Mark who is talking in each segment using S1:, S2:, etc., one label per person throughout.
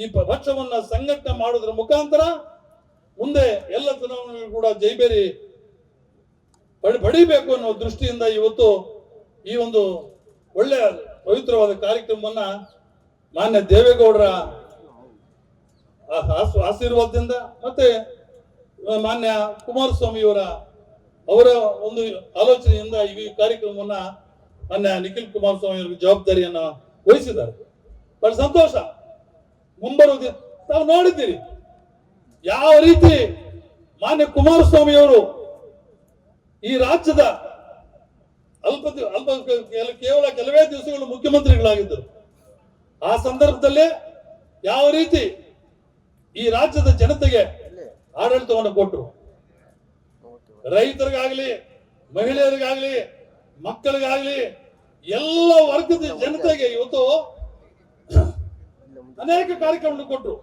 S1: ಈ ಪಕ್ಷವನ್ನ ಸಂಘಟನೆ ಮಾಡೋದ್ರ ಮುಖಾಂತರ ಮುಂದೆ ಎಲ್ಲ ಚುನಾವಣೆಗಳು ಕೂಡ ಜೈಬೇರಿ ಪಡಿ ಪಡಿಬೇಕು ಅನ್ನೋ ದೃಷ್ಟಿಯಿಂದ ಇವತ್ತು ಈ ಒಂದು ಒಳ್ಳೆಯ ಪವಿತ್ರವಾದ ಕಾರ್ಯಕ್ರಮವನ್ನ ಮಾನ್ಯ ದೇವೇಗೌಡರ ಆಶೀರ್ವಾದದಿಂದ ಮತ್ತೆ ಮಾನ್ಯ ಕುಮಾರಸ್ವಾಮಿಯವರ ಅವರ ಒಂದು ಆಲೋಚನೆಯಿಂದ ಈ ಕಾರ್ಯಕ್ರಮವನ್ನ ಮಾನ್ಯ ನಿಖಿಲ್ ಕುಮಾರಸ್ವಾಮಿ ಅವರಿಗೆ ಜವಾಬ್ದಾರಿಯನ್ನ ವಹಿಸಿದ್ದಾರೆ. ಬಹಳ ಸಂತೋಷ. ಮುಂಬರುವ ದಿನ ತಾವು ನೋಡಿದ್ದೀರಿ. ಯಾವ ರೀತಿ ಮಾನ್ಯ ಕುಮಾರಸ್ವಾಮಿ ಅವರು ಈ ರಾಜ್ಯದ ಅಲ್ಪ ಅಲ್ಪ ಕೇವಲ ಕೆಲವೇ ದಿವಸಗಳು ಮುಖ್ಯಮಂತ್ರಿಗಳಾಗಿದ್ದರು. ಆ ಸಂದರ್ಭದಲ್ಲೇ ಯಾವ ರೀತಿ ಈ ರಾಜ್ಯದ ಜನತೆಗೆ ಆಡಳಿತವನ್ನು ಕೊಟ್ಟರು. ರೈತರಿಗಾಗ್ಲಿ, ಮಹಿಳೆಯರಿಗಾಗ್ಲಿ, ಮಕ್ಕಳಿಗಾಗ್ಲಿ, ಎಲ್ಲ ವರ್ಗದ ಜನತೆಗೆ ಇವತ್ತು ಅನೇಕ ಕಾರ್ಯಕ್ರಮಗಳು ಕೊಟ್ಟರು.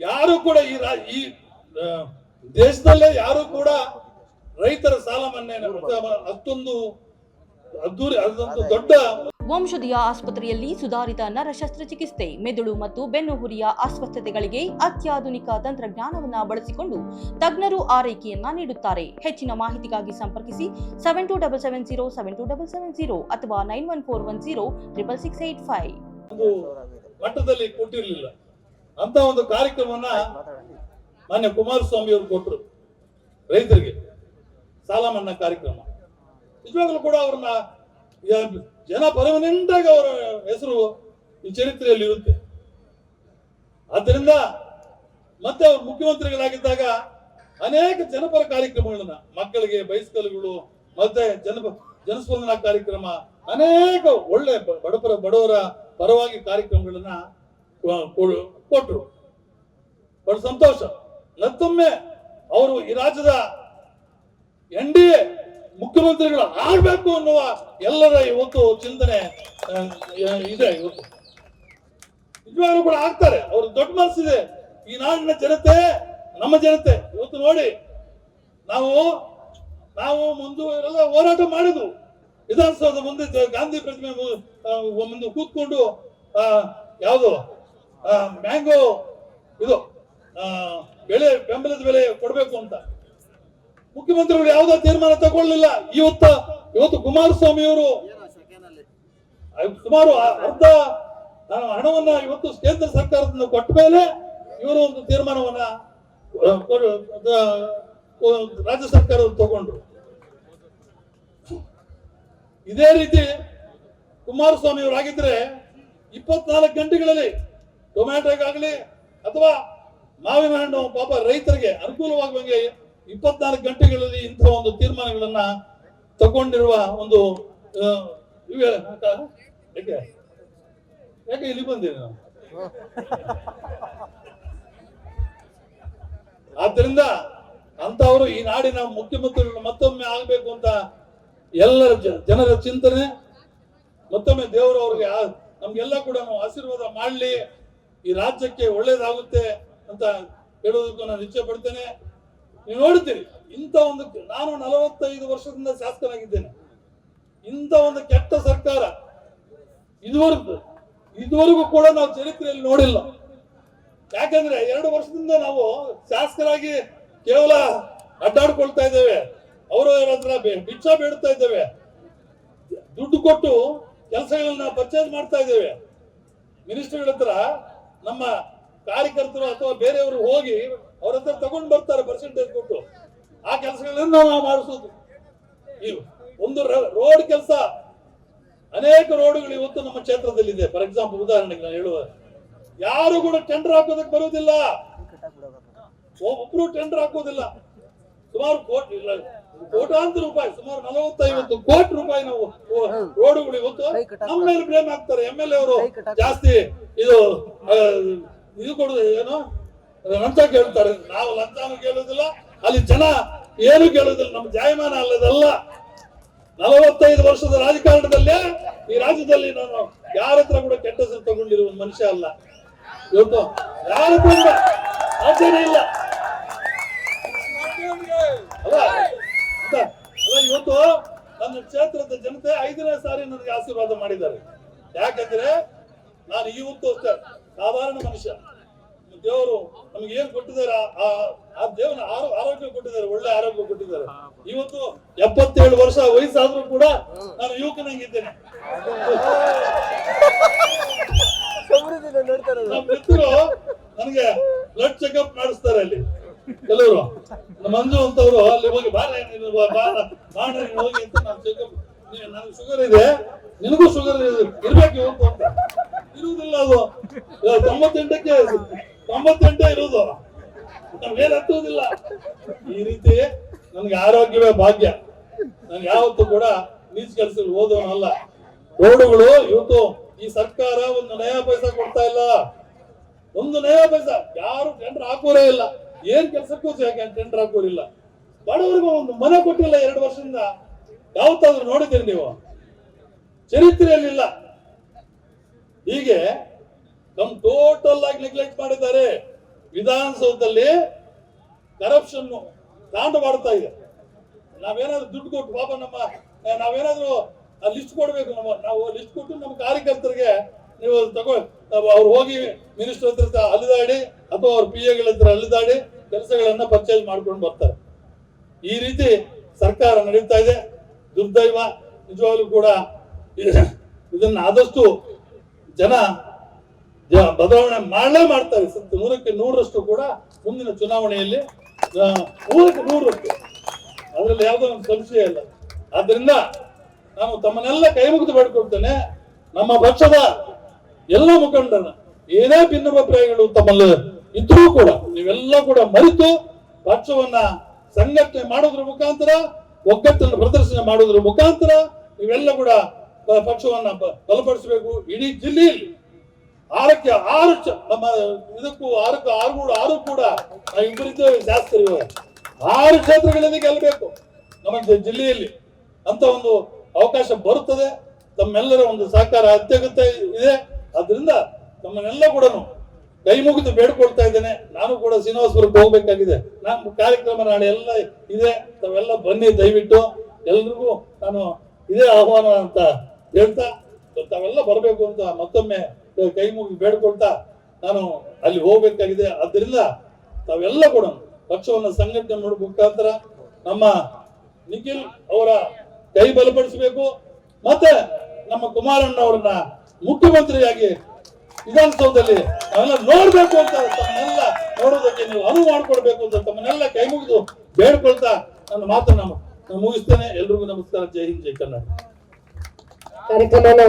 S1: ಯಾರು ಕೂಡ ಈ ಈ ದೇಶದಲ್ಲೇ ಯಾರು ಕೂಡ ರೈತರ ಸಾಲ ಮನ್ನಾ ಅಷ್ಟೊಂದು ಅದ್ದೂರಿ ಅದೊಂದು ದೊಡ್ಡ
S2: ವಂಶದಿಯ ಆಸ್ಪತ್ರೆಯಲ್ಲಿ ಸುಧಾರಿತ ನರ ಶಸ್ತ್ರಚಿಕಿತ್ಸೆ ಮೆದುಳು ಮತ್ತು ಬೆನ್ನುಹುರಿಯ ಅಸ್ವಸ್ಥತೆಗಳಿಗೆ ಅತ್ಯಾಧುನಿಕ ತಂತ್ರಜ್ಞಾನವನ್ನ ಬಳಸಿಕೊಂಡು ತಜ್ಞರು ಆರೈಕೆಯನ್ನ ನೀಡುತ್ತಾರೆ. ಹೆಚ್ಚಿನ ಮಾಹಿತಿಗಾಗಿ ಸಂಪರ್ಕಿಸಿ seven two double seven zero seven two double seven zero ಅಥವಾ nine one four one zero triple six eight five
S1: ಒಂದು ಮಟ್ಟದಲ್ಲಿ ಕೊಟ್ಟಿರಲಿಲ್ಲ ಅಂತ ಒಂದು ಕಾರ್ಯಕ್ರಮವನ್ನ ಮಾನ್ಯ ಕುಮಾರಸ್ವಾಮಿ ಅವರು ಕೊಟ್ಟರು ರೈತರಿಗೆ, ಸಾಲ ಮನ್ನಾ ಕಾರ್ಯಕ್ರಮ. ನಿಜವಾಗ್ಲೂ ಕೂಡ ಅವ್ರನ್ನ ಜನ ಅವರ ಹೆಸರು ಈ ಚರಿತ್ರೆಯಲ್ಲಿ ಇರುತ್ತೆ. ಆದ್ದರಿಂದ ಮತ್ತೆ ಅವರು ಮುಖ್ಯಮಂತ್ರಿಗಳಾಗಿದ್ದಾಗ ಅನೇಕ ಜನಪರ ಕಾರ್ಯಕ್ರಮಗಳನ್ನ, ಮಕ್ಕಳಿಗೆ ಬೈಸ್ಕಲ್ಗಳು, ಮತ್ತೆ ಜನ ಜನಸ್ಪಂದನಾ ಕಾರ್ಯಕ್ರಮ, ಅನೇಕ ಒಳ್ಳೆ ಬಡಪರ, ಬಡವರ ಪರವಾಗಿ ಕಾರ್ಯಕ್ರಮಗಳನ್ನ ಕೊಟ್ಟರು ಬಹಳ ಸಂತೋಷ. ಮತ್ತೊಮ್ಮೆ ಅವರು ಈ ರಾಜ್ಯದ ಎನ್ ಡಿ ಎ ಮುಖ್ಯಮಂತ್ರಿಗಳು ಆಗ್ಬೇಕು ಅನ್ನುವ ಎಲ್ಲರ ಇವತ್ತು ಚಿಂತನೆ ಇದೆ ಇವತ್ತು. ನಿಜವಾಗ್ಲೂ ಕೂಡ ಆಗ್ತಾರೆ. ಅವ್ರ ದೊಡ್ಡ ಮನಸ್ಸಿದೆ. ಈ ನಾಡಿನ ಜನತೆ, ನಮ್ಮ ಜನತೆ. ಇವತ್ತು ನೋಡಿ, ನಾವು ನಾವು ಮುಂದೆ ಎಲ್ಲ ಹೋರಾಟ ಮಾಡಿದ್ವು. ವಿಧಾನಸೌಧ ಮುಂದೆ ಗಾಂಧಿ ಪ್ರತಿಮೆ ಮುಂದೆ ಕೂತ್ಕೊಂಡು ಯಾವುದು? ಮ್ಯಾಂಗೋ, ಇದು ಬೆಳೆ ಬೆಲೆ ಬೆಂಬಲದ ಬೆಲೆ ಕೊಡಬೇಕು ಅಂತ. ಮುಖ್ಯಮಂತ್ರಿಗಳು ಯಾವುದೇ ತೀರ್ಮಾನ ತಗೊಳ್ಳಿಲ್ಲ. ಇವತ್ತ, ಇವತ್ತು ಕುಮಾರಸ್ವಾಮಿ ಅವರು ಸುಮಾರು ಅರ್ಧ ಹಣವನ್ನ ಇವತ್ತು ಕೇಂದ್ರ ಸರ್ಕಾರದಿಂದ ಕೊಟ್ಟ ಮೇಲೆ ಇವರು ಒಂದು ತೀರ್ಮಾನವನ್ನ ರಾಜ್ಯ ಸರ್ಕಾರ ತಗೊಂಡ್ರು. ಇದೇ ರೀತಿ ಕುಮಾರಸ್ವಾಮಿ ಅವರಾಗಿದ್ರೆ ಇಪ್ಪತ್ನಾಲ್ಕು ಗಂಟೆಗಳಲ್ಲಿ ಟೊಮ್ಯಾಟೋಗಾಗಲಿ ಅಥವಾ ಮಾವಿನ ಹಣ್ಣು ಪಾಪ ರೈತರಿಗೆ ಅನುಕೂಲವಾಗುವಂಗೆ ಇಪ್ಪತ್ನಾಲ್ಕು ಗಂಟೆಗಳಲ್ಲಿ ಇಂಥ ಒಂದು ತೀರ್ಮಾನಗಳನ್ನ ತಗೊಂಡಿರುವ ಒಂದು ಯಾಕೆ? ಇಲ್ಲಿ ಬಂದಿರಿ ನಾವು? ಆದ್ದರಿಂದ ಅಂತವರು ಈ ನಾಡಿನ ಮುಖ್ಯಮಂತ್ರಿಗಳು ಮತ್ತೊಮ್ಮೆ ಆಗಬೇಕು ಅಂತ ಎಲ್ಲರ ಜನರ ಚಿಂತನೆ, ಮತ್ತೊಮ್ಮೆ ದೇವರು ಅವ್ರಿಗೆ ನಮ್ಗೆಲ್ಲ ಕೂಡ ನಾವು ಆಶೀರ್ವಾದ ಮಾಡಲಿ, ಈ ರಾಜ್ಯಕ್ಕೆ ಒಳ್ಳೇದಾಗುತ್ತೆ ಅಂತ ಹೇಳೋದಕ್ಕೂ ನಾನು ಇಚ್ಛೆ ಪಡ್ತೇನೆ. ನೀವು ನೋಡ್ತೀರಿ ಇಂಥ ಒಂದು ನಾನು ನಲವತ್ತೈದು ವರ್ಷದಿಂದ ಶಾಸಕನಾಗಿದ್ದೇನೆ. ಇಂಥ ಒಂದು ಕೆಟ್ಟ ಸರ್ಕಾರ ಇದುವರೆಗೂ ಇದುವರೆಗೂ ಕೂಡ ನಾವು ಚರಿತ್ರೆಯಲ್ಲಿ ನೋಡಿಲ್ಲ. ಯಾಕಂದ್ರೆ ಎರಡು ವರ್ಷದಿಂದ ನಾವು ಶಾಸಕರಾಗಿ ಕೇವಲ ಅಡ್ಡಾಡ್ಕೊಳ್ತಾ ಇದ್ದೇವೆ. ಅವರು ಹತ್ರ ಭಿಕ್ಷ ಬೇಡ್ತಾ ಇದ್ದೇವೆ. ದುಡ್ಡು ಕೊಟ್ಟು ಕೆಲಸಗಳನ್ನ ಪರ್ಚೇಸ್ ಮಾಡ್ತಾ ಇದ್ದೇವೆ. ಮಿನಿಸ್ಟರ್ಗಳ ಹತ್ರ ನಮ್ಮ ಕಾರ್ಯಕರ್ತರು ಅಥವಾ ಬೇರೆಯವರು ಹೋಗಿ ಅವ್ರ ಹತ್ರ ತಗೊಂಡು ಬರ್ತಾರೆ ಪರ್ಸೆಂಟೇಜ್ ಕೊಟ್ಟು. ಆ ಕೆಲಸಗಳನ್ನ ನಾವು ಮಾಡಿಸೋದು. ಒಂದು ರೋಡ್ ಕೆಲಸ, ಅನೇಕ ರೋಡ್ಗಳು ಇವತ್ತು ನಮ್ಮ ಕ್ಷೇತ್ರದಲ್ಲಿದೆ. ಫಾರ್ ಎಕ್ಸಾಂಪಲ್ ಉದಾಹರಣೆಗೆ ನಾನು ಹೇಳುವ, ಯಾರು ಕೂಡ ಟೆಂಡರ್ ಹಾಕೋದಕ್ಕೆ ಬರುವುದಿಲ್ಲ. ಒಬ್ರು ಟೆಂಡರ್ ಹಾಕೋದಿಲ್ಲ. ಸುಮಾರು ಕೋಟಿ ಕೋಟಾಂತರ ರೂಪಾಯಿ ಸುಮಾರು ನಲವತ್ತೈವತ್ತು ಕೋಟಿ ರೂಪಾಯಿ ನಾವು ರೋಡುಗಳು ಇವತ್ತು. ನಮ್ಮ ಮೇಲೆ ಬ್ಲೇಮ್ ಹಾಕ್ತಾರೆ. ಎಂ ಎಲ್ ಎ ಅವರು ಜಾಸ್ತಿ ಇದು ಇದು ಕೊಡುದು ಏನು? ಲಂಚ ಕೇಳ್ತಾರೆ. ನಾವು ಲಂಚನೂ ಕೇಳುದಿಲ್ಲ ಅಲ್ಲಿ ಜನ ಏನು ಕೇಳುದಿಲ್ಲ. ನಮ್ಮ ಜಾಯಮಾನ ಅಲ್ಲದಲ್ಲ. ನಲವತ್ತೈದು ವರ್ಷದ ರಾಜಕಾರಣದಲ್ಲೇ ಈ ರಾಜ್ಯದಲ್ಲಿ ನಾನು ಯಾರ ಹತ್ರ ಕೂಡ ಕೆಟ್ಟ ಹೆಸರು ತಗೊಂಡಿರುವ ಮನುಷ್ಯ ಅಲ್ಲ. ಇವತ್ತು ಯಾರ ಹತ್ರ ಇಲ್ಲ. ಅಲ್ಲ ಇವತ್ತು ನನ್ನ ಕ್ಷೇತ್ರದ ಜನತೆ ಐದನೇ ಸಾರಿ ನನಗೆ ಆಶೀರ್ವಾದ ಮಾಡಿದ್ದಾರೆ. ಯಾಕಂದ್ರೆ ನಾನು ಇವತ್ತು ಅಷ್ಟೇ ಸಾಧಾರಣ ಮನುಷ್ಯ. ದೇವರು ನಮ್ಗೆ ಏನ್ ಕೊಟ್ಟಿದ್ದಾರೆ ಆ- ದೇವನ ಆರೋ- ಆರೋಗ್ಯ ಕೊಟ್ಟಿದ್ದಾರೆ ಒಳ್ಳೆ ಆರೋಗ್ಯ ಕೊಟ್ಟಿದ್ದಾರೆ. ಇವತ್ತು ಎಪ್ಪತ್ತೇಳು ವರ್ಷ ವಯಸ್ಸಾದ್ರೂ ಕೂಡ ನಾನು ಯುವಕನಾಗಿದ್ದೇನೆ. ನಮ್ಮ ಮಿತ್ರರು ನನಗೆ ಬ್ಲಡ್ ಚೆಕ್ಅಪ್ ಮಾಡಿಸ್ತಾರೆ ಅಲ್ಲಿ. ಕೆಲವರು ಮಂಜು ಅಂತವ್ರು, ಅಲ್ಲಿ ಹೋಗಿ ಬಾರ ಬಾಣ ಹೋಗಿ ಅಂತ ನಾನು ನನಗೆ ಶುಗರ್ ಇದೆ, ನಿನಗೂ ಶುಗರ್ ಇರ್ಬೇಕು ಇವತ್ತು ಅಂತ. ಇರುವುದಿಲ್ಲ ಅದು. ತೊಂಬತ್ತೆಂಟಕ್ಕೆ ತೊಂಬತ್ತೆಂಟೇ ಇರುವುದು. ನಮ್ಗೇನು ಹತ್ತುವುದಿಲ್ಲ. ಈ ರೀತಿ ನನ್ಗೆ ಆರೋಗ್ಯವೇ ಭಾಗ್ಯ. ನಾನು ಯಾವತ್ತೂ ಕೂಡ ನೀಚ್ ಕೆಲಸಗಳು ಓದೋನಲ್ಲ ರೋಡುಗಳು, ಇವತ್ತು ಈ ಸರ್ಕಾರ ಒಂದು ನಯಾ ಪೈಸಾ ಕೊಡ್ತಾ ಇಲ್ಲ. ಒಂದು ನಯಾ ಪೈಸಾ. ಯಾರು ಟೆಂಡರ್ ಹಾಕೋರೇ ಇಲ್ಲ. ಏನ್ ಕೆಲಸಕ್ಕೂ ಟೆಂಡರ್ ಹಾಕೋರಿಲ್ಲ ಬಡವರಿಗೂ ಒಂದು ಮನೆ ಕೊಟ್ಟಿಲ್ಲ ಎರಡು ವರ್ಷದಿಂದ. ಯಾವತ್ತಾದ್ರೂ ನೋಡಿದ್ದೀರಿ ನೀವು? ಚರಿತ್ರೆಯಲ್ಲಿಲ್ಲ. ಹೀಗೆ ನಮ್ ಟೋಟಲ್ ಆಗಿ ನೆಗ್ಲೆಕ್ಟ್ ಮಾಡಿದ್ದಾರೆ. ವಿಧಾನಸೌಧದಲ್ಲಿ ಕರಪ್ಷನ್ ತಾಂಡವಾಡ್ತಾ ಇದೆ. ನಾವೇನಾದ್ರೂ ದುಡ್ಡು ಕೊಟ್ಟು ಪಾಪ ನಮ್ಮ, ನಾವೇನಾದ್ರೂ ಲಿಸ್ಟ್ ಕೊಡ್ಬೇಕು ನಮ್ಮ, ನಾವು ಲಿಸ್ಟ್ ಕೊಟ್ಟು ನಮ್ಮ ಕಾರ್ಯಕರ್ತರಿಗೆ ನೀವು ತಗೋ ಅವ್ರು ಹೋಗಿ ಮಿನಿಸ್ಟರ್ ಹತ್ರ ಅಥವಾ ಅವ್ರ ಪಿ ಎಗಳ ಹತ್ರ ಕೆಲಸಗಳನ್ನ ಪರ್ಚೇಸ್ ಮಾಡ್ಕೊಂಡು ಬರ್ತಾರೆ. ಈ ರೀತಿ ಸರ್ಕಾರ ನಡೀತಾ ಇದೆ. ದುರ್ದೈವ ನಿಜವಾಗ್ಲೂ ಕೂಡ ಇದನ್ನ ಆದಷ್ಟು ಜನ ಬದಲಾವಣೆ ಮಾಡಲೇ ಮಾಡ್ತಾರೆ. ನೂರಕ್ಕೆ ನೂರರಷ್ಟು ಕೂಡ ಮುಂದಿನ ಚುನಾವಣೆಯಲ್ಲಿ ನೂರಕ್ಕೆ ನೂರರಷ್ಟು. ಅದರಲ್ಲಿ ಯಾವುದೋ ಒಂದು ಸಂಶಯ ಇಲ್ಲ. ಆದ್ರಿಂದ ನಾನು ತಮ್ಮನ್ನೆಲ್ಲ ಕೈ ಮುಗಿದು ನಮ್ಮ ಪಕ್ಷದ ಎಲ್ಲ ಮುಖಂಡರನ್ನ ಏನೇ ಭಿನ್ನಾಭಿಪ್ರಾಯಗಳು ತಮ್ಮಲ್ಲಿ ಇದ್ರೂ ಕೂಡ ನೀವೆಲ್ಲ ಕೂಡ ಮರೆತು ಪಕ್ಷವನ್ನ ಸಂಘಟನೆ ಮಾಡೋದ್ರ ಮುಖಾಂತರ, ಒಗ್ಗಟ್ಟನ್ನು ಪ್ರದರ್ಶನ ಮಾಡೋದ್ರ ಮುಖಾಂತರ ನೀವೆಲ್ಲ ಕೂಡ ಪಕ್ಷವನ್ನ ಬಲಪಡಿಸಬೇಕು. ಇಡೀ ಜಿಲ್ಲೆಯಲ್ಲಿ ಆರಕ್ಕೆ ಆರು ನಮ್ಮ ಇದಕ್ಕೂ ಆರಕ್ಕೂ ಆರು ಕೂಡ ಆರು ಕೂಡ ಶಾಸಕರು ಇವಾಗ ಆರು ಕ್ಷೇತ್ರಗಳಲ್ಲಿ ಗೆಲ್ಲಬೇಕು. ನಮ್ಮ ಜಿಲ್ಲೆಯಲ್ಲಿ ಅಂತ ಒಂದು ಅವಕಾಶ ಬರುತ್ತದೆ. ತಮ್ಮೆಲ್ಲರ ಒಂದು ಸಹಕಾರ ಅತ್ಯಗತ್ಯ ಇದೆ. ಅದರಿಂದ ತಮ್ಮನ್ನೆಲ್ಲ ಕೂಡ ಕೈ ಮುಗಿದು ಬೇಡ್ಕೊಳ್ತಾ ಇದ್ದೇನೆ. ನಾನು ಕೂಡ ಶ್ರೀನಿವಾಸಪುರಕ್ಕೆ ಹೋಗ್ಬೇಕಾಗಿದೆ. ನಮ್ಮ ಕಾರ್ಯಕ್ರಮ ನಾಳೆ ಎಲ್ಲ ಇದೆ. ತಾವೆಲ್ಲ ಬನ್ನಿ ದಯವಿಟ್ಟು. ಎಲ್ರಿಗೂ ನಾನು ಇದೇ ಆಹ್ವಾನ ಅಂತ ಹೇಳ್ತಾ, ತಾವೆಲ್ಲ ಬರಬೇಕು ಅಂತ ಮತ್ತೊಮ್ಮೆ ಕೈ ಮುಗಿ ಬೇಡ್ಕೊಳ್ತಾ ನಾನು ಅಲ್ಲಿ ಹೋಗ್ಬೇಕಾಗಿದೆ. ಆದ್ದರಿಂದ ತಾವೆಲ್ಲ ಕೂಡ ಪಕ್ಷವನ್ನು ಸಂಘಟನೆ ಮಾಡೋ ಮುಖಾಂತರ ನಮ್ಮ ನಿಖಿಲ್ ಅವರ ಕೈ ಬಲಪಡಿಸಬೇಕು. ಮತ್ತೆ ನಮ್ಮ ಕುಮಾರಣ್ಣ ಅವರನ್ನ ಮುಖ್ಯಮಂತ್ರಿಯಾಗಿ ವಿಧಾನಸೌಧದಲ್ಲಿ ನಾವೆಲ್ಲ ನೋಡ್ಬೇಕು ಅಂತ ತಮ್ಮನ್ನೆಲ್ಲ ನೋಡೋದಕ್ಕೆ ನೀವು ಅನುವು ಮಾಡಿಕೊಡ್ಬೇಕು ಅಂತ ತಮ್ಮನ್ನೆಲ್ಲ ಕೈ ಮುಗಿದು ಬೇಡ್ಕೊಳ್ತಾ ನನ್ನ ಮಾತನ್ನ ನಾನು ಮುಗಿಸ್ತೇನೆ. ಎಲ್ರಿಗೂ ನಮಸ್ಕಾರ. ಜೈ ಹಿಂದ್, ಜೈ ಕನ್ನಡ.
S3: ಕಾರ್ಯಕ್ರಮನ